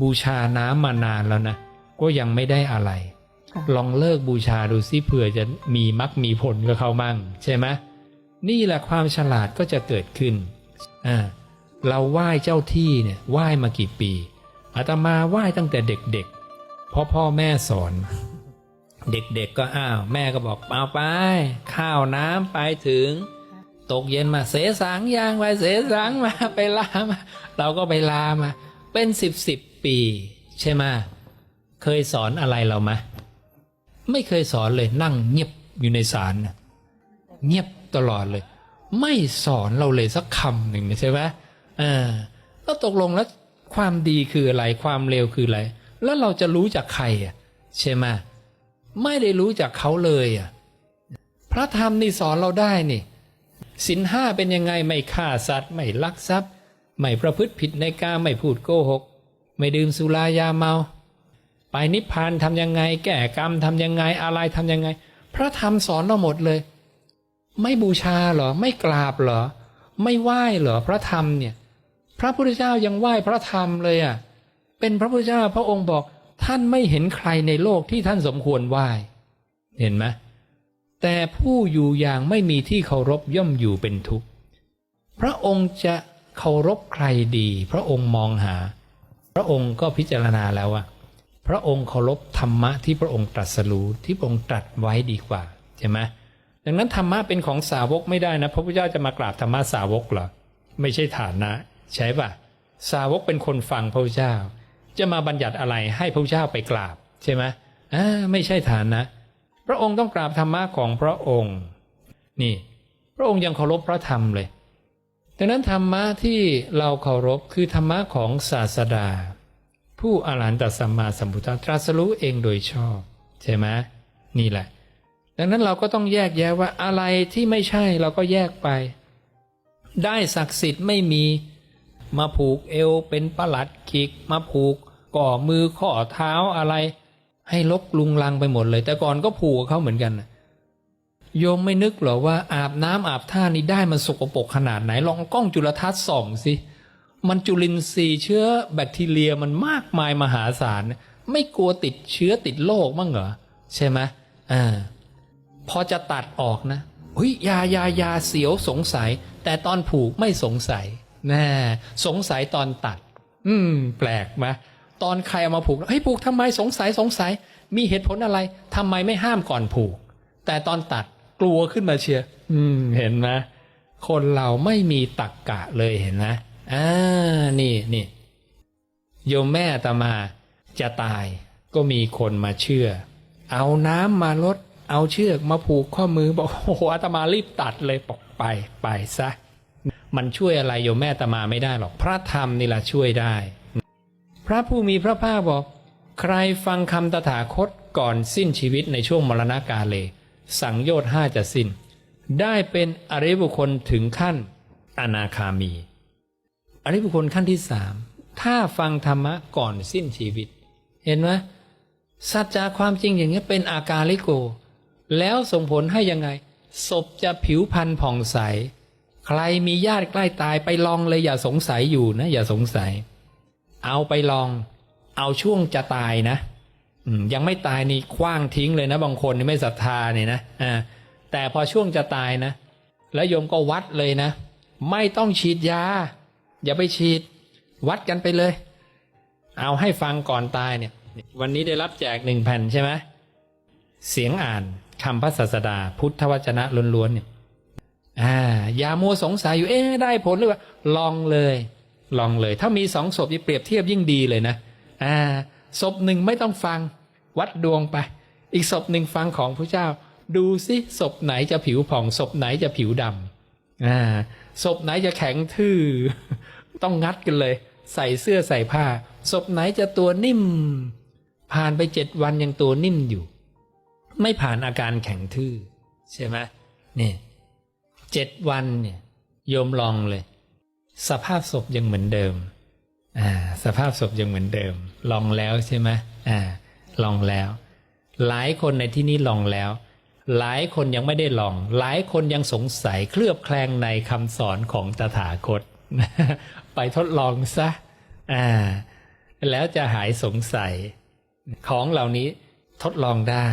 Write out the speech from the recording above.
บูชาน้ำมานานแล้วนะ ก็ยังไม่ได้อะไรค่ะลองเลิกบูชาดูซิเผื่อจะมีมักมีผลกับเขามั่ง ใช่ไหมนี่แหละความฉลาดก็จะเกิดขึ้นอ่าเราไหว้เจ้าที่เนี่ยไหว้มากี่ปีอาตมาไหว้ตั้งแต่เด็กๆ เพราะพ่อแม่สอน เด็กๆก็อ้าว แม่ก็บอกเอาไป ข้าวน้ำไปถึง ตกเย็นมาเสสางยางไปเสสางมาไปลามา เราก็ไปลามา เป็นสิบสิบ ปี ใช่ไหมเคยสอนอะไรเราไหมไม่เคยสอนเลยนั่งเงียบอยู่ในศาลเงียบตลอดเลย ไม่สอนเราเลยสักคำหนึ่งใช่ไหมอ่าแล้วตกลงแล้วความดีคืออะไรความเลวคืออะไร แล้วเราจะรู้จากใครอะใช่ไหมไม่ได้รู้จากเขาเลยอะพระธรรมนี่สอนเราได้นี่สินห้าเป็นยังไงไม่ฆ่าสัตว์ ไม่ลักทรัพย์ ไม่ประพฤติผิดในการไม่พูดโกหก ไม่ดื่มสุรายาเมา ไปนิพพานทำยังไง แก้กรรมทำยังไงอะไรทำยังไง พระธรรมสอนเราหมดเลย ไม่บูชาเหรอ ไม่กราบเหรอ ไม่ไหว้เหรอพระธรรมเนี่ย พระพุทธเจ้ายังไหว้พระธรรมเลยอะเป็นพระพุทธเจ้าพระองค์บอกท่านไม่เห็นใครในโลกที่ท่านสมควรไหว้เห็นไหมแต่ผู้อยู่อย่างไม่มีที่เคารพย่อมอยู่เป็นทุกข์ พระองค์จะเคารพใครดี พระองค์มองหา ระองค์ก็พิจารณาแล้วว่าพระองค์เคารพธรรมะที่พระองค์ตรัสรู้ที่พระองค์ตรัสไว้ดีกว่าใช่ไหมดังนั้นธรรมะเป็นของสาวกไม่ได้นะ พระพุทธเจ้าจะมากราบธรรมะสาวกเหรอไม่ใช่ฐานะ ใช่ปะสาวกเป็นคนฟังพระพุทธเจ้า จะมาบัญญัติอะไรให้พระพุทธเจ้าไปกราบใช่ไหมอ่าไม่ใช่ฐานะ พระองค์ต้องกราบธรรมะของพระองค์ นี่ พระองค์ยังเคารพพระธรรมเลย ดังนั้นธรรมะที่เราเคารพคือธรรมะของศาสดา ผู้อรหันตสัมมาสัมพุทธตรัสรู้เองโดยชอบ ใช่ไหมนี่แหละ ดังนั้นเราก็ต้องแยกแยะว่าอะไรที่ไม่ใช่เราก็แยกไป ได้ศักดิ์สิทธิ์ไม่มีมาผูกเอวเป็นประหลัดขิก มาผูกก่อมือข้อเท้าอะไร ให้ลกลุงลังไปหมดเลย แต่ก่อนก็ผูกเขาเหมือนกันนะ โยมไม่นึกหรอว่าอาบน้ำอาบท่านี่ได้มันสกปรกขนาดไหน ลองกล้องจุลทรรศน์ส่องสิมันจุลินทรีย์เชื้อแบคทีเรียมันมากมายมหาศาล ไม่กลัวติดเชื้อติดโรคบ้งเหรอ ใช่ไหมอ่าพอจะตัดออกนะเฮ้ยยายายาเสียวสงสัย แต่ตอนผูกไม่สงสัยแน่สงสัยตอนตัด อืม แปลกไหมตอนใครเอามาผูกเฮ้ยผูกทำไมสงสัยสงสัย มีเหตุผลอะไรทำไมไม่ห้ามก่อนผูก แต่ตอนตัด กลัวขึ้นมาเชียร์อืม เห็นไหมคนเราไม่มีตักกะเลยเห็นไหมอ่านี่นี่โยมแม่อาตมาจะตาย ก็มีคนมาเชื่อ เอาน้ำมาลด เอาเชือกมาผูกข้อมือบอกโอ้โหอาตมารีบตัดเลยบอกไปไปซะมันช่วยอะไรโยมแม่อาตมาไม่ได้หรอก พระธรรมนี่แหละช่วยได้ พระผู้มีพระภาคบอก ใครฟังคำตถาคตก่อนสิ้นชีวิตในช่วงมรณกาเล สังโยชน์ห้าจะสิ้น ได้เป็นอริบุคคลถึงขั้นอนาคามี อริบุคคลขั้นที่สามถ้าฟังธรรมะก่อนสิ้นชีวิต เห็นไหมสัจจาความจริงอย่างนี้เป็นอาการลิโก แล้วส่งผลให้ยังไง ศพจะผิวพรรณผ่องใส ใครมีญาติใกล้ตายไปลองเลยอย่าสงสัยอยู่นะ อย่าสงสัย เอาไปลอง เอาช่วงจะตายนะ ยังไม่ตายนี่คว้างทิ้งเลยนะ บางคนนี่ไม่ศรัทธาเนี่ยนะอ่าแต่พอช่วงจะตายนะ แล้วโยมก็วัดเลยนะ ไม่ต้องฉีดยา อย่าไปฉีด วัดกันไปเลย เอาให้ฟังก่อนตายเนี่ย วันนี้ได้รับแจกหนึ่งแผ่นใช่ไหมเสียงอ่านคำพระศาสดา พุทธวจนะล้วนๆเนี่ยอ่าอย่ามัวสงสัยอยู่เอ๊ะได้ผลหรือเปล่าลองเลย ลองเลย ถ้ามีสองศพที่เปรียบเทียบยิ่งดีเลยนะอ่าศพหนึ่งไม่ต้องฟัง วัดดวงไป อีกศพหนึ่งฟังของพระเจ้า ดูสิศพไหนจะผิวผ่องศพไหนจะผิวดำอ่าศพไหนจะแข็งทื่อต้องงัดกันเลย ใส่เสื้อใส่ผ้าศพไหนจะตัวนิ่ม ผ่านไปเจ็ดวันยังตัวนิ่มอยู่ ไม่ผ่านอาการแข็งทื่อใช่ไหมเนี่ยเจ็ดวันเนี่ยโยมลองเลย สภาพศพยังเหมือนเดิมอ่าสภาพศพยังเหมือนเดิม ลองแล้วใช่ไหมอ่า ลองแล้ว หลายคนในที่นี้ลองแล้ว หลายคนยังไม่ได้ลอง หลายคนยังสงสัยเคลือบแคลงในคำสอนของตถาคต ไปทดลองซะอ่าแล้วจะหายสงสัย ของเหล่านี้ทดลองได้